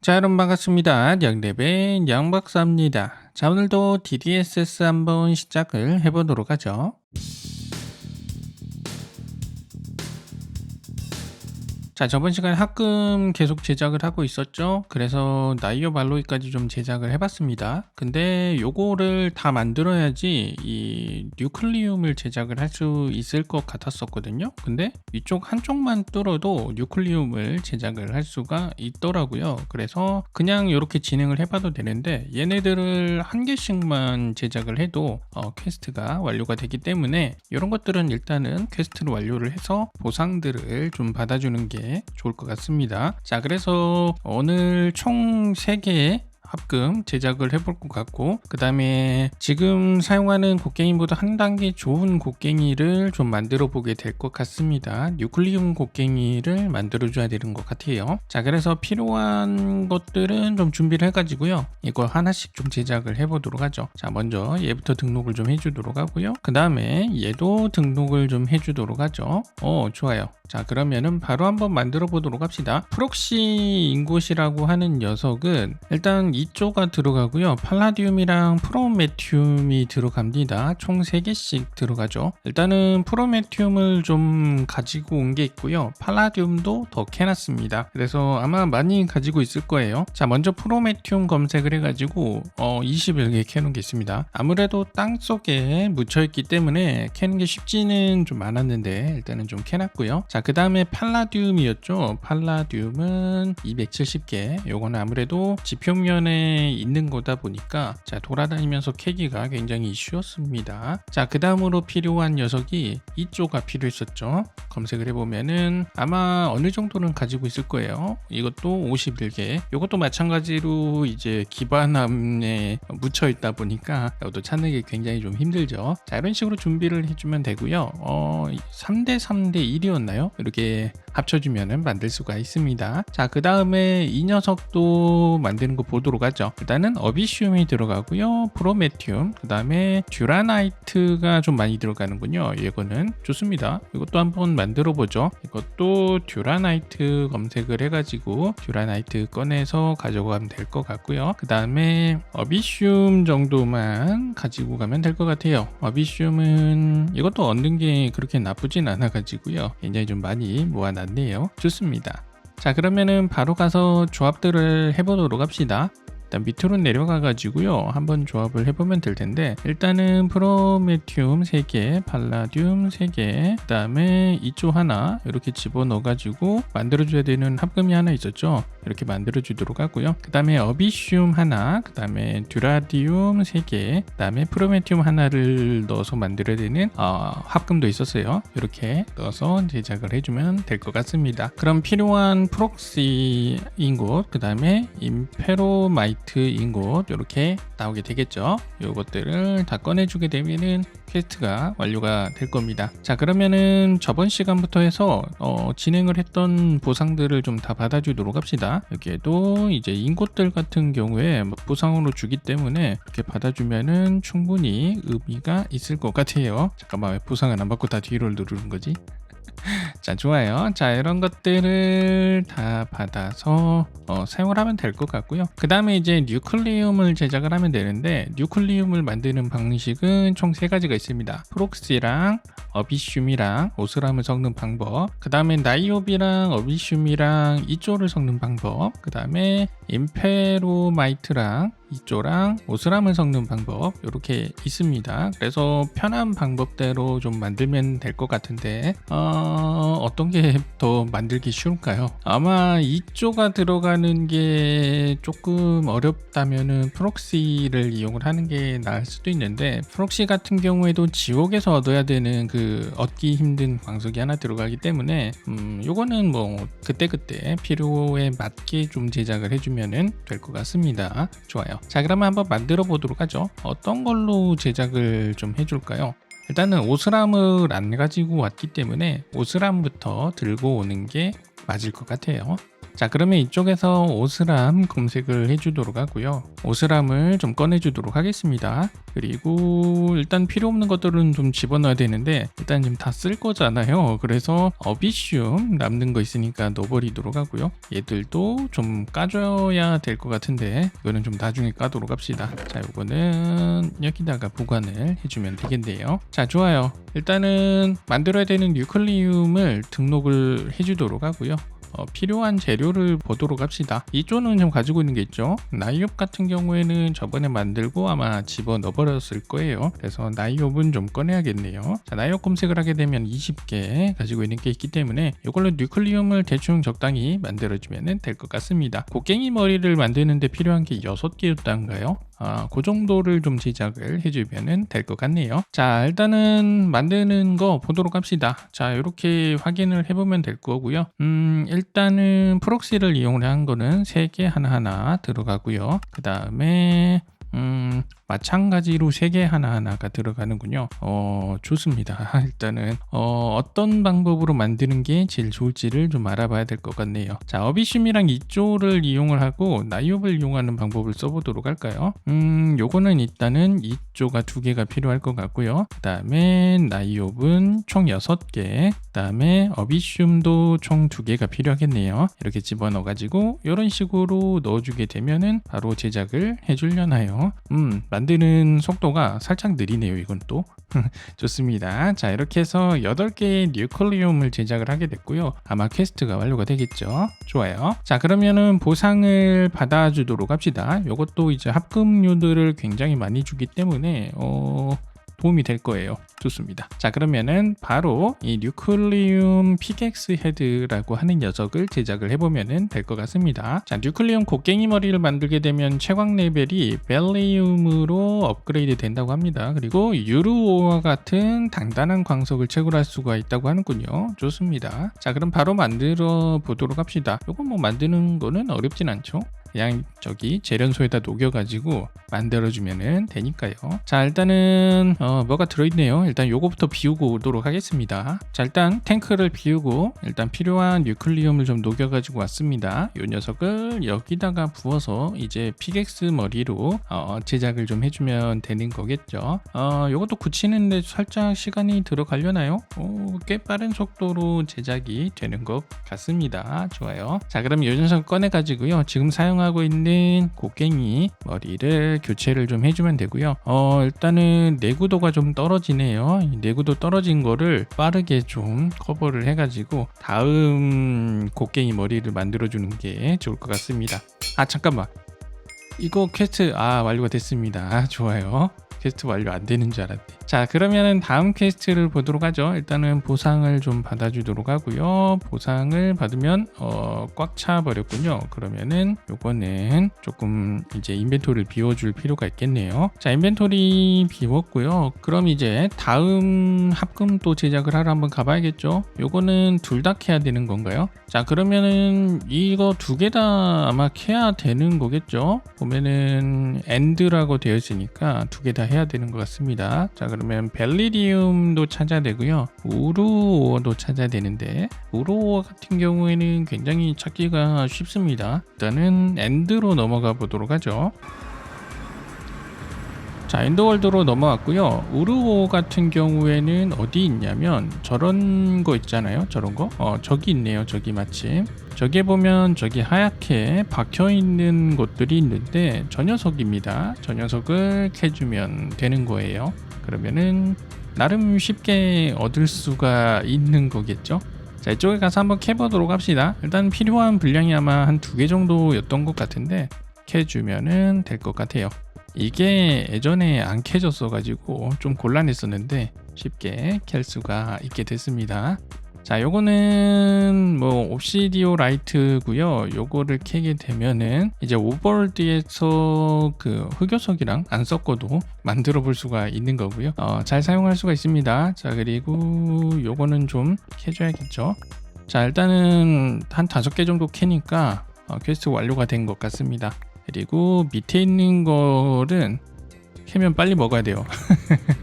자, 여러분 반갑습니다. 양대배 양박사입니다. 자, 오늘도 DDSS 한번 시작을 해보도록 하죠. 자, 저번 시간에 합금 계속 제작을 하고 있었죠. 그래서 나이오 발로이까지 좀 제작을 해봤습니다. 근데 요거를 다 만들어야지 이 뉴클리움을 제작을 할 수 있을 것 같았었거든요. 근데 이쪽 한쪽만 뚫어도 뉴클리움을 제작을 할 수가 있더라고요. 그래서 그냥 이렇게 진행을 해봐도 되는데 얘네들을 한 개씩만 제작을 해도 어, 퀘스트가 완료가 되기 때문에 이런 것들은 일단은 퀘스트를 완료를 해서 보상들을 좀 받아주는 게 좋을 것 같습니다. 자, 그래서 오늘 총 3개의 합금 제작을 해볼 것 같고 그 다음에 지금 사용하는 곡괭이보다 한 단계 좋은 곡괭이를 좀 만들어 보게 될 것 같습니다. 뉴클리움 곡괭이를 만들어 줘야 되는 것 같아요. 자 그래서 필요한 것들은 좀 준비를 해 가지고요. 이거 하나씩 좀 제작을 해 보도록 하죠. 자 먼저 얘부터 등록을 좀 해주도록 하고요. 그 다음에 얘도 등록을 좀 해주도록 하죠. 어 좋아요. 자 그러면은 바로 한번 만들어 보도록 합시다. 프록시 인곳이라고 하는 녀석은 일단 이쪽가 들어가고요. 팔라디움이랑 프로메티움이 들어갑니다. 총 3개씩 들어가죠. 일단은 프로메티움을 좀 가지고 온 게 있고요. 팔라디움도 더 캐놨습니다. 그래서 아마 많이 가지고 있을 거예요. 자 먼저 프로메티움 검색을 해가지고 어 21개 캐놓은 게 있습니다. 아무래도 땅 속에 묻혀있기 때문에 캐는 게 쉽지는 좀 않았는데 일단은 좀 캐놨고요. 자그 다음에 팔라디움이었죠. 팔라디움은 270개. 요거는 아무래도 지표면에 있는 거다 보니까 자 돌아다니면서 캐기가 굉장히 쉬웠습니다. 자그 다음으로 필요한 녀석이 이쪽가 필요했었죠. 검색을 해보면은 아마 어느 정도는 가지고 있을 거예요. 이것도 51개. 이것도 마찬가지로 이제 기반함에 묻혀 있다 보니까 이것도 찾는 게 굉장히 좀 힘들죠. 자 이런 식으로 준비를 해주면 되고요. 어 3대 3대 1이었나요? 이렇게 합쳐주면 만들 수가 있습니다. 자그 다음에 이 녀석도 만드는 거 보도록 하죠. 일단은 어비시움이 들어가고요. 프로메티움 그 다음에 듀라나이트가 좀 많이 들어가는군요. 이거는 좋습니다. 이것도 한번 만들어 보죠. 이것도 듀라나이트 검색을 해가지고 듀라나이트 꺼내서 가져가면 될 것 같고요. 그 다음에 어비시움 정도만 가지고 가면 될 것 같아요. 어비시움은 이것도 얻는 게 그렇게 나쁘진 않아 가지고요. 굉장히 좀 많이 모아놨 네요. 좋습니다. 자 그러면은 바로 가서 조합들을 해보도록 합시다 일단 밑으로 내려가 가지고요. 한번 조합을 해보면 될 텐데 일단은 프로메티움 3개 팔라듐 3개 그 다음에 이쪽 하나 이렇게 집어넣어 가지고 만들어 줘야 되는 합금이 하나 있었죠? 이렇게 만들어 주도록 하고요. 그 다음에 어비슘 하나 그 다음에 듀라디움 3개 그 다음에 프로메티움 하나를 넣어서 만들어야 되는 어, 합금도 있었어요. 이렇게 넣어서 제작을 해주면 될 것 같습니다. 그럼 필요한 프록시인 곳 그 다음에 임페로마이트 라이트인 곳 이렇게 나오게 되겠죠. 이것들을 다 꺼내주게 되면은 퀘스트가 완료가 될 겁니다. 자 그러면은 저번 시간부터 해서 어, 진행을 했던 보상들을 좀 다 받아주도록 합시다. 여기에도 이제 인곳들 같은 경우에 뭐 보상으로 주기 때문에 이렇게 받아주면은 충분히 의미가 있을 것 같아요. 잠깐만 왜 보상을 안 받고 다 뒤로 누르는 거지 자 좋아요. 자 이런 것들을 다 받아서 어, 사용을 하면 될 것 같고요. 그 다음에 이제 뉴클리움을 제작을 하면 되는데 뉴클리움을 만드는 방식은 총 세 가지가 있습니다. 프록시랑 어비슘이랑 오스람을 섞는 방법 그 다음에 나이오비랑 어비슘이랑 이쪽을 섞는 방법 그 다음에 임페로마이트랑 이쪽랑 오스람을 섞는 방법 이렇게 있습니다. 그래서 편한 방법대로 좀 만들면 될 것 같은데 어, 어떤 게 더 만들기 쉬울까요? 아마 이쪽가 들어가는 게 조금 어렵다면은 프록시를 이용을 하는 게 나을 수도 있는데 프록시 같은 경우에도 지옥에서 얻어야 되는 그 얻기 힘든 광석이 하나 들어가기 때문에 음 요거는 뭐 그때그때 필요에 맞게 좀 제작을 해주면은 될 것 같습니다. 좋아요 자 그러면 한번 만들어 보도록 하죠. 어떤 걸로 제작을 좀 해줄까요? 일단은 오스람을 안 가지고 왔기 때문에 오스람부터 들고 오는 게 맞을 것 같아요 자 그러면 이쪽에서 오스람 검색을 해주도록 하고요. 오스람을 좀 꺼내주도록 하겠습니다. 그리고 일단 필요 없는 것들은 좀 집어넣어야 되는데 일단 지금 다 쓸 거잖아요. 그래서 어비슘 남는 거 있으니까 넣어버리도록 하고요. 얘들도 좀 까줘야 될 것 같은데 이거는 좀 나중에 까도록 합시다. 자 이거는 여기다가 보관을 해주면 되겠네요. 자 좋아요. 일단은 만들어야 되는 뉴클리움을 등록을 해주도록 하고요. 어, 필요한 재료를 보도록 합시다. 이쪽은 좀 가지고 있는 게 있죠. 나이옵 같은 경우에는 저번에 만들고 아마 집어 넣어 버렸을 거예요. 그래서 나이옵은 좀 꺼내야겠네요. 자, 나이옵 검색을 하게 되면 20개 가지고 있는 게 있기 때문에 이걸로 뉴클리움을 대충 적당히 만들어주면 될 것 같습니다. 곡괭이 머리를 만드는데 필요한 게 6개였단가요? 아, 그 정도를 좀 제작을 해주면 될 것 같네요. 자, 일단은 만드는 거 보도록 합시다. 자, 이렇게 확인을 해보면 될 거고요. 음, 일단은 프록시를 이용을 한 거는 3개 하나하나 들어가고요. 그 다음에 음, 마찬가지로 세 개 하나하나가 들어가는군요. 어, 좋습니다. 일단은 어, 어떤 방법으로 만드는 게 제일 좋을지를 좀 알아봐야 될 것 같네요. 자, 어비슘이랑 이조를 이용을 하고 나이옵을 이용하는 방법을 써보도록 할까요? 음, 요거는 일단은 이조가 두 개가 필요할 것 같고요. 그 다음에 나이옵은 총 6개, 그 다음에 어비슘도 총 두 개가 필요하겠네요. 이렇게 집어넣어가지고 이런 식으로 넣어주게 되면은 바로 제작을 해주려나요? 음, 만드는 속도가 살짝 느리네요. 이건 또 좋습니다. 자 이렇게 해서 8개의 뉴클리움을 제작을 하게 됐고요. 아마 퀘스트가 완료가 되겠죠. 좋아요. 자 그러면은 보상을 받아 주도록 합시다. 이것도 이제 합금료들을 굉장히 많이 주기 때문에 어, 도움이 될 거예요. 좋습니다. 자 그러면은 바로 이 뉴클리움 피객스 헤드라고 하는 녀석을 제작을 해보면은 될 것 같습니다. 자 뉴클리움 곡괭이 머리를 만들게 되면 채광 레벨이 벨리움으로 업그레이드 된다고 합니다. 그리고 유루오와 같은 단단한 광석을 채굴할 수가 있다고 하는군요. 좋습니다. 자 그럼 바로 만들어 보도록 합시다. 이건 뭐 만드는 거는 어렵진 않죠. 그냥 저기 재련소에다 녹여가지고 만들어주면 되니까요. 자 일단은 어, 뭐가 들어있네요. 일단 요거부터 비우고 오도록 하겠습니다. 자 일단 탱크를 비우고 일단 필요한 뉴클리움을 좀 녹여가지고 왔습니다. 요 녀석을 여기다가 부어서 이제 피객스 머리로 어, 제작을 좀 해주면 되는 거겠죠. 어, 요것도 굳히는데 살짝 시간이 들어가려나요? 오, 꽤 빠른 속도로 제작이 되는 것 같습니다. 좋아요. 자 그럼 요 녀석 꺼내가지고요. 지금 사용 사용하고 있는 곡괭이 머리를 교체를 좀 해주면 되고요. 어, 일단은 내구도가 좀 떨어지네요. 이 내구도 떨어진 거를 빠르게 좀 커버를 해가지고 다음 곡괭이 머리를 만들어주는 게 좋을 것 같습니다. 아, 잠깐만. 이거 퀘스트, 아, 완료가 됐습니다. 아, 좋아요. 퀘스트 완료 안 되는 줄 알았네. 자, 그러면은 다음 퀘스트를 보도록 하죠. 일단은 보상을 좀 받아주도록 하고요. 보상을 받으면 어, 꽉 차 버렸군요. 그러면은 요거는 조금 이제 인벤토리를 비워줄 필요가 있겠네요. 자, 인벤토리 비웠고요. 그럼 이제 다음 합금 또 제작을 하러 한번 가봐야겠죠. 요거는 둘 다 캐야 되는 건가요? 자, 그러면은 이거 두 개 다 아마 캐야 되는 거겠죠. 보면은 엔드라고 되어 있으니까 두 개 다 해야 되는 것 같습니다. 자, 그러면 벨리디움도 찾아야 되고요. 우루오어도 찾아야 되는데 우루오어 같은 경우에는 굉장히 찾기가 쉽습니다. 일단은 엔드로 넘어가 보도록 하죠. 자 엔더월드로 넘어왔고요 우르오 같은 경우에는 어디 있냐면 저런 거 있잖아요 저런 거 어, 저기 있네요 저기 마침 저기에 보면 저기 하얗게 박혀 있는 곳들이 있는데 저 녀석입니다. 저 녀석을 캐주면 되는 거예요. 그러면은 나름 쉽게 얻을 수가 있는 거겠죠? 자 이쪽에 가서 한번 캐보도록 합시다. 일단 필요한 분량이 아마 한 두 개 정도였던 것 같은데 캐주면은 될 것 같아요. 이게 예전에 안 캐졌어 가지고 좀 곤란했었는데 쉽게 캘 수가 있게 됐습니다 자 요거는 뭐 옵시디오 라이트고요. 요거를 캐게 되면은 이제 오버월드에서 그 흑요석이랑 안 섞어도 만들어 볼 수가 있는 거고요. 어, 잘 사용할 수가 있습니다. 자 그리고 요거는 좀 캐줘야겠죠? 자 일단은 한 다섯 개 정도 캐니까 어, 퀘스트 완료가 된 것 같습니다. 그리고 밑에 있는 거는 캐면 빨리 먹어야 돼요.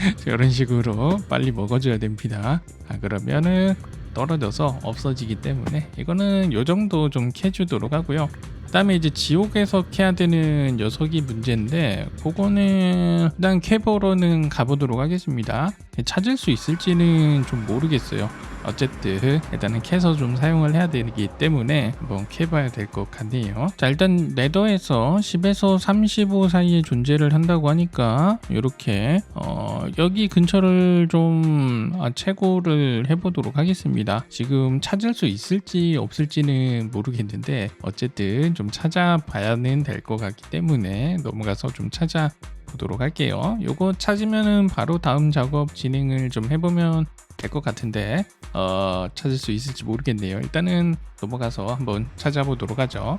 이런 식으로 빨리 먹어줘야 됩니다. 아, 그러면은 떨어져서 없어지기 때문에 이거는 요 정도 좀 캐주도록 하고요. 그 다음에 이제 지옥에서 캐야 되는 녀석이 문제인데 그거는 일단 캐보러는 가보도록 하겠습니다. 찾을 수 있을지는 좀 모르겠어요. 어쨌든 일단은 캐서 좀 사용을 해야 되기 때문에 한번 캐봐야 될 것 같네요. 자 일단 레더에서 10에서 35 사이에 존재를 한다고 하니까 이렇게 어, 여기 근처를 좀 아, 채굴을 해보도록 하겠습니다. 지금 찾을 수 있을지 없을지는 모르겠는데 어쨌든 좀 찾아봐야는 될 것 같기 때문에 넘어가서 좀 찾아 보도록 할게요. 요거 찾으면은 바로 다음 작업 진행을 좀 해보면 될 것 같은데 어, 찾을 수 있을지 모르겠네요. 일단은 넘어가서 한번 찾아보도록 하죠.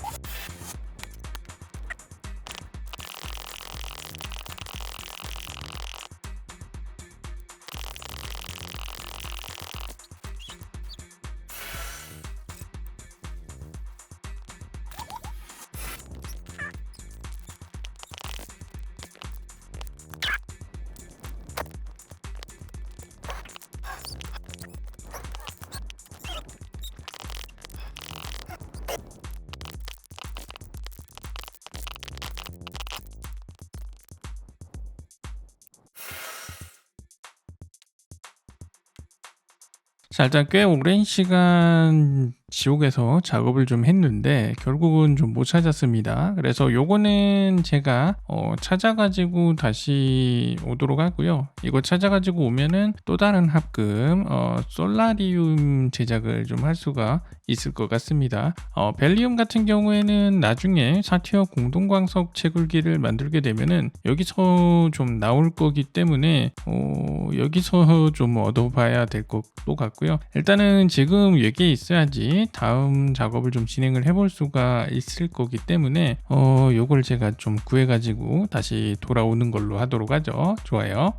자, 일단 꽤 오랜 시간 지옥에서 작업을 좀 했는데 결국은 좀 못 찾았습니다. 그래서 요거는 제가 어, 찾아가지고 다시 오도록 하고요. 이거 찾아가지고 오면은 또 다른 합금 어, 솔라리움 제작을 좀 할 수가 있을 것 같습니다. 어, 벨리움 같은 경우에는 나중에 사티어 공동광석 채굴기를 만들게 되면은 여기서 좀 나올 거기 때문에 어, 여기서 좀 얻어봐야 될 것도 같고요. 일단은 지금 여기에 있어야지 다음 작업을 좀 진행을 해볼 수가 있을 거기 때문에 어, 요걸 제가 좀 구해 가지고 다시 돌아오는 걸로 하도록 하죠. 좋아요.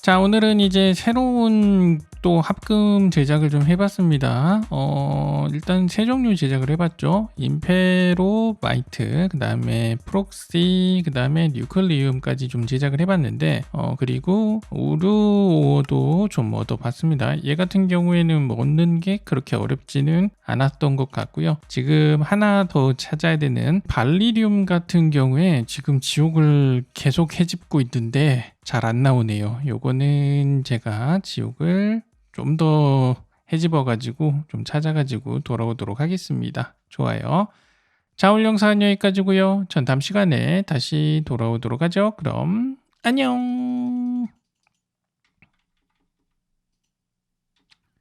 자 오늘은 이제 새로운 또 합금 제작을 좀 해봤습니다. 어, 일단 세 종류 제작을 해봤죠. 임페로 마이트, 그 다음에 프록시, 그 다음에 뉴클리움까지 좀 제작을 해봤는데, 어, 그리고 우르오도 좀 얻어봤습니다. 얘 같은 경우에는 뭐 얻는 게 그렇게 어렵지는 않았던 것 같고요. 지금 하나 더 찾아야 되는 발리륨 같은 경우에 지금 지옥을 계속 해집고 있는데 잘 안 나오네요. 요거는 제가 지옥을 좀 더 해집어 가지고 좀 찾아 가지고 돌아오도록 하겠습니다. 좋아요. 자, 오늘 영상은 여기까지고요. 전 다음 시간에 다시 돌아오도록 하죠. 그럼 안녕.